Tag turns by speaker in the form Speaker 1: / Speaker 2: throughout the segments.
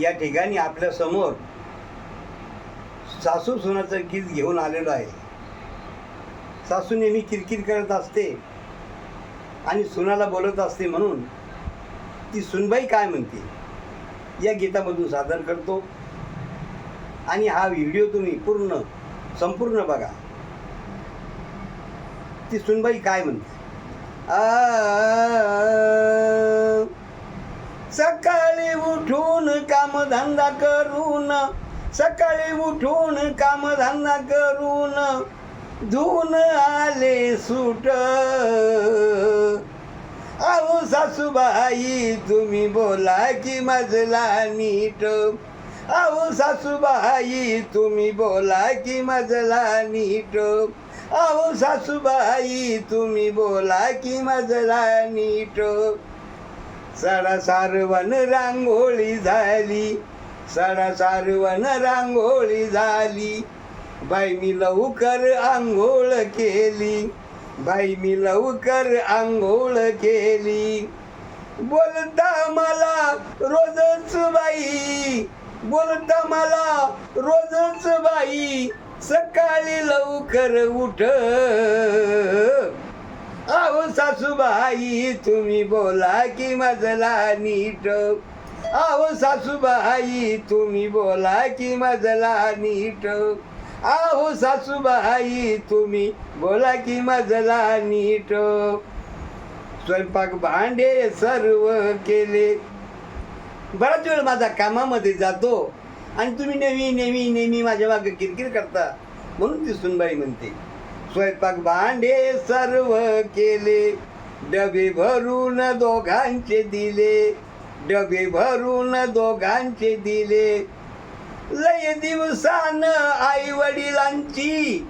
Speaker 1: या ठिकाणी आपल्यासमोर सासू सुनाचं गीत घेऊन आलेलो आहे सासू नेहमी किरकिर करत असते आणि सुनाला बोलत असते म्हणून ती सुनबाई काय म्हणते या गीतामधून सादर करतो आणि हा व्हिडिओ तुम्ही पूर्ण संपूर्ण बघा ती सुनबाई काय म्हणते आ, सकाळी उठून कामधंदा करून सकाळी उठून कामधंदा करून धुवून आले सुट. अहो सासूबाई तुम्ही बोला की मजला नीट. अहो सासूबाई तुम्ही बोला की मजला नीट. अहो सासूबाई तुम्ही बोला की मजला नीट. सडा सारवण रांगोळी झाली. सडा सारवण रांगोळी झाली. बाई मी लवकर आंघोळ केली. बाई मी लवकर आंघोळ केली. बोलता मला रोजच बाई. बोलता मला रोजच बाई. सकाळी लवकर उठ. सासूबाई तुम्ही बोला की मजला नीट. अहो सासूबाई तुम्ही बोला की मजला नीट. अहो सासूबाई तुम्ही बोला की मजला नीट. स्वयंपाक भांडे सर्व केले. बराच वेळ माझा कामामध्ये जातो आणि तुम्ही नेहमी नेहमी नेहमी माझ्या मागे किरकिर करता. म्हणून ती सुनबाई म्हणते. स्वयंपाक भांडे सर्व केले. डबे भरून दोघांचे दिले. डबे भरून दोघांचे दिले. लय दिवसान आई वडिलांची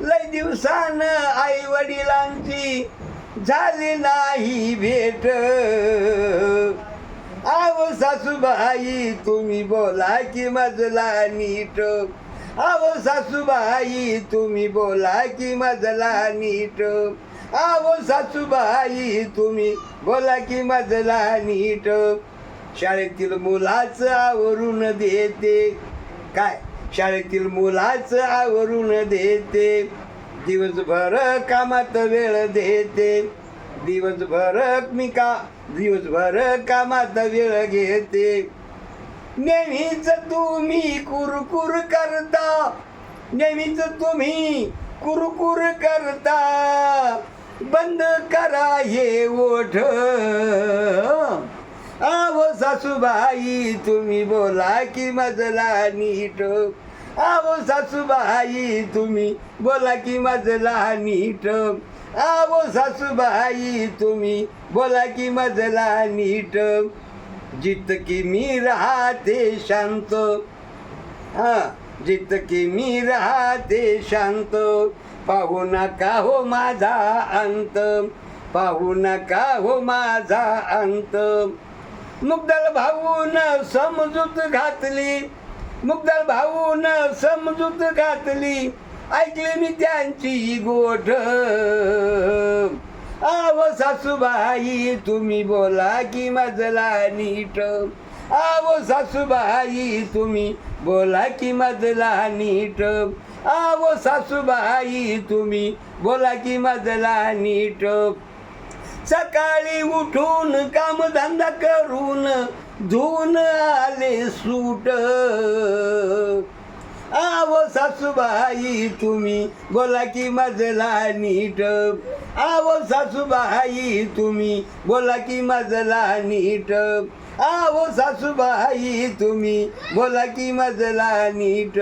Speaker 1: लय दिवसान आई वडिलांची झाली नाही भेट. आव सासूबाई तुम्ही बोला की मजला नीट. आव सासूबाई तुम्ही बोला की मजला नीट. आव सासूबाई तुम्ही बोला की मजला नीट. शाळेतील मुलाचं आवरून देते. काय? शाळेतील मुलाचं आवरून देते. दिवसभर कामात वेळ देते. दिवसभर मी का? दिवसभर कामात वेळ घेते. नेहमीच तुम्ही कुरकुर करता. नेहमीच तुम्ही कुरकुर करता. बंद करा हे ओठ आव सासूबाई तुम्ही बोला की मजला नीट. आव सासूबाई तुम्ही बोला की मजला नीट. आवो सासूबाई तुम्ही बोला की मजला नीट. जितकी मी राहते शांत. हा जितकी मी राहते शांत. पाहू नका हो माझा अंत. पाहू नका हो माझा अंत. मुग्दल भाऊन समजूत घातली. मुग्दल भाऊन समजूत घातली. ऐकली मी त्यांची गोठ. सासूबाई तुम्ही बोला की मजला नीट. आवो सासूबाई तुम्ही बोला की मजला नीट. आवो सासूबाई तुम्ही बोला की मजला नीट. सकाळी उठून कामधंदा करून धुवून आले सूट. सासूबाई तुम्ही बोला की मजला नीट. आवो सासूबाई तुम्ही बोला की मजला नीट. आवो सासूबाई तुम्ही बोला की मजला नीट.